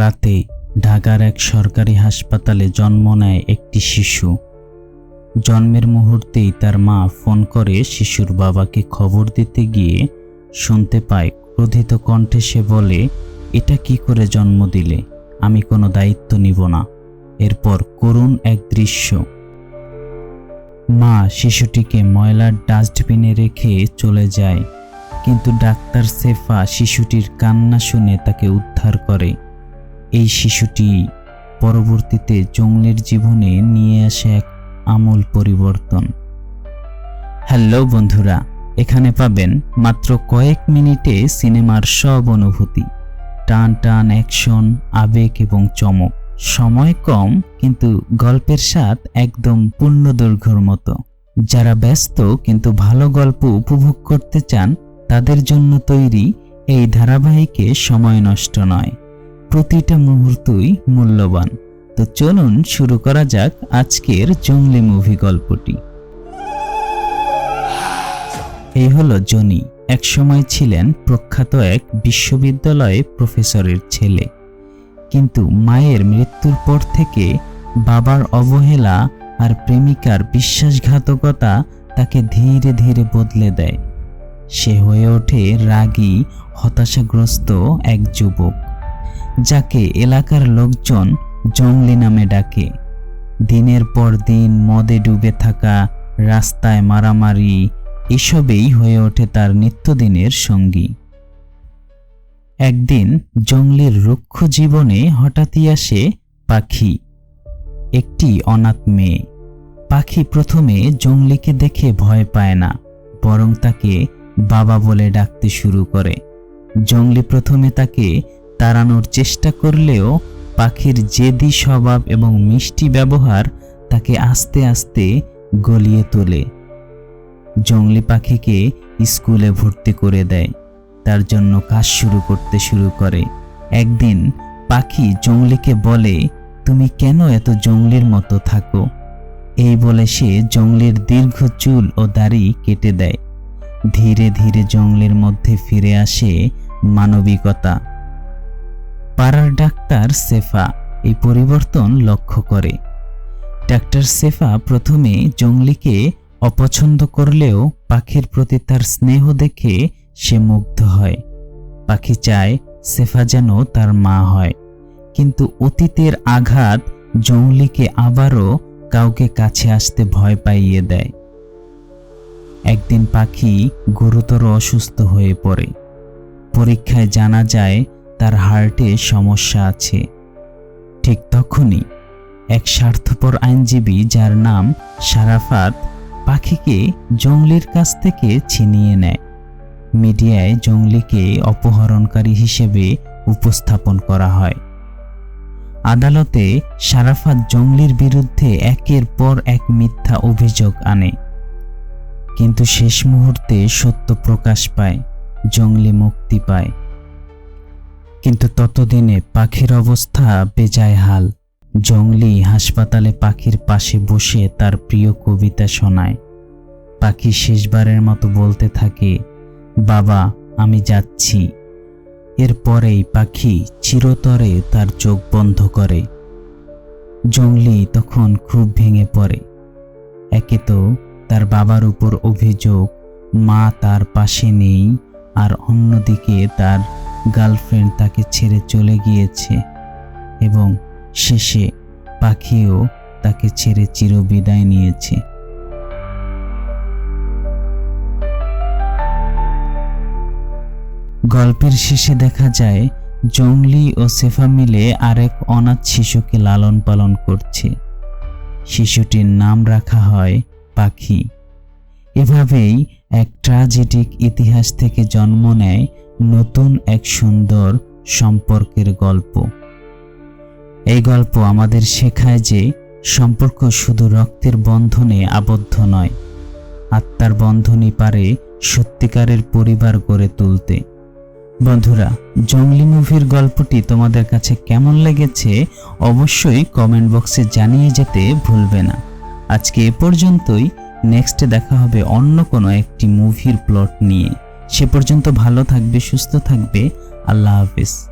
রাতে ঢাকার এক সরকারি হাসপাতালে জন্ম নেয় একটি শিশু। জন্মের মুহূর্তেই তার মা ফোন করে শিশুর বাবাকে খবর দিতে গিয়ে শুনতে পায়, ক্রোধিত কণ্ঠে সে বলে, এটা কি করে জন্ম দিলে? আমি কোনো দায়িত্ব নিব না। এরপর করুণ এক দৃশ্য। মা শিশুটিকে ময়লার ডাস্টবিনে রেখে চলে যায়, কিন্তু ডাক্তার সেফা শিশুটির কান্না শুনে তাকে উদ্ধার করে। এই শিশুটি পরবর্তীতে জঙ্গলের জীবনে নিয়ে আসে এক আমূল পরিবর্তন। হ্যালো বন্ধুরা, এখানে পাবেন মাত্র কয়েক মিনিটে সিনেমার সব অনুভূতি। টান টান অ্যাকশন, আবেগ এবং চমক। সময় কম, কিন্তু গল্পের স্বাদ একদম পূর্ণ দৈর্ঘ্যর মতো। যারা ব্যস্ত, কিন্তু ভালো গল্প উপভোগ করতে চান, তাদের জন্য তৈরি এই ধারাবাহিকে সময় নষ্ট নয়। প্রতিটা মুহূর্তই মূল্যবান। তো চলুন শুরু করা যাক আজকের জঙ্গলি মুভি গল্পটি। এই হলো জনি। একসময় ছিলেন প্রখ্যাত এক বিশ্ববিদ্যালয়ে প্রফেসরের ছেলে। কিন্তু মায়ের মৃত্যুর পর থেকে বাবার অবহেলা আর প্রেমিকার বিশ্বাসঘাতকতা তাকে ধীরে ধীরে বদলে দেয়। সে হয়ে ওঠে রাগী, হতাশাগ্রস্ত এক যুবক। যাকে এলাকার লোকজন জঙ্গলি নামে ডাকে। দিনের পর দিন মদে ডুবে থাকা, রাস্তায় মারামারি, এসবেই হয়ে ওঠে তার নিত্যদিনের সঙ্গী। একদিন জঙ্গলের রুক্ষ জীবনে হঠাৎই আসে পাখি। একটি অনাথ মেয়ে। পাখি প্রথমে জঙ্গলিকে দেখে ভয় পায় না, বরং তাকে বাবা বলে ডাকতে শুরু করে। জঙ্গলি প্রথমে তাকে তাড়ানোর চেষ্টা করলেও পাখির জেদি স্বভাব এবং মিষ্টি ব্যবহার তাকে আস্তে আস্তে গলিয়ে তোলে। জঙ্গলি পাখিকে স্কুলে ভর্তি করে দেয়। তার জন্য কাজ শুরু করতে শুরু করে। একদিন পাখি জঙ্গলিকে বলে, তুমি কেন এত জঙ্গলির মতো থাকো? এই বলে সে জঙ্গলের দীর্ঘ চুল ও দাড়ি কেটে দেয়। ধীরে ধীরে জঙ্গলের মধ্যে ফিরে আসে মানবিকতা। পাড়ার ডাক্তার সেফা এই পরিবর্তন লক্ষ্য করে। ডাক্তার সেফা প্রথমে জঙ্গলিকে অপছন্দ করলেও পাখির প্রতি তার স্নেহ দেখে সে মুগ্ধ হয়। পাখি চায় সেফা যেন তার মা হয়। কিন্তু অতীতের আঘাত জঙ্গলিকে আবারও কাউকে কাছে আসতে ভয় পাইয়ে দেয়। একদিন পাখি গুরুতর অসুস্থ হয়ে পড়ে। পরীক্ষায় জানা যায় তার হার্টে সমস্যা আছে। ঠিক তখনই এক স্বার্থপর আইনজীবী যার নাম সারাফাত পাখিকে জঙ্গলির কাছ থেকে ছিনিয়ে নেয়। মিডিয়ায় জঙ্গলিকে অপহরণকারী হিসেবে উপস্থাপন করা হয়। আদালতে সারাফাত জঙ্গলির বিরুদ্ধে একের পর এক মিথ্যা অভিযোগ আনে। কিন্তু শেষ মুহূর্তে সত্য প্রকাশ পায়, জঙ্গলি মুক্তি পায়। কিন্তু ততদিনে পাখির অবস্থা বেজায় হাল জঙ্গলি হাসপাতালে পাখির পাশে বসে তার প্রিয় কবিতা শোনায়। পাখি শেষবারের মতো বলতে থাকে, বাবা, আমি যাচ্ছি। এরপরেই পাখি চিরতরে তার চোখ বন্ধ করে। জঙ্গলি তখন খুব ভেঙে পড়ে। একে তো তার বাবার উপর অভিযোগ, মা তার পাশে নেই আর অন্যদিকে তার গার্লফ্রেন্ড তাকে ছেড়ে চলে গিয়েছে এবং শেষে পাখিও তাকে ছেড়ে চিরবিদায় নিয়েছে। গল্পের শেষে দেখা যায়, জংলি ও সেফা মিলে আরেক অনাথ শিশুকে লালন পালন করছে। শিশুটির নাম রাখা হয় পাখি। এভাবেই এক ট্রাজেডিক ইতিহাস থেকে জন্ম নেয় নতুন এক সুন্দর সম্পর্কের গল্প। এই গল্প আমাদের শেখায় যে সম্পর্ক শুধু রক্তের বন্ধনে আবদ্ধ নয়, আত্মার বন্ধনই পারে সত্যিকারের পরিবার গড়ে তুলতে। বন্ধুরা, জঙ্গলি মুভির গল্পটি তোমাদের কাছে কেমন লেগেছে অবশ্যই কমেন্ট বক্সে জানিয়ে যেতে ভুলবে না। আজকে এ পর্যন্তই, নেক্সটে দেখা হবে অন্য কোনো একটি মুভির প্লট নিয়ে। সে পর্যন্ত ভালো থাকবে সুস্থ থাকবে। আল্লাহ হাফিজ।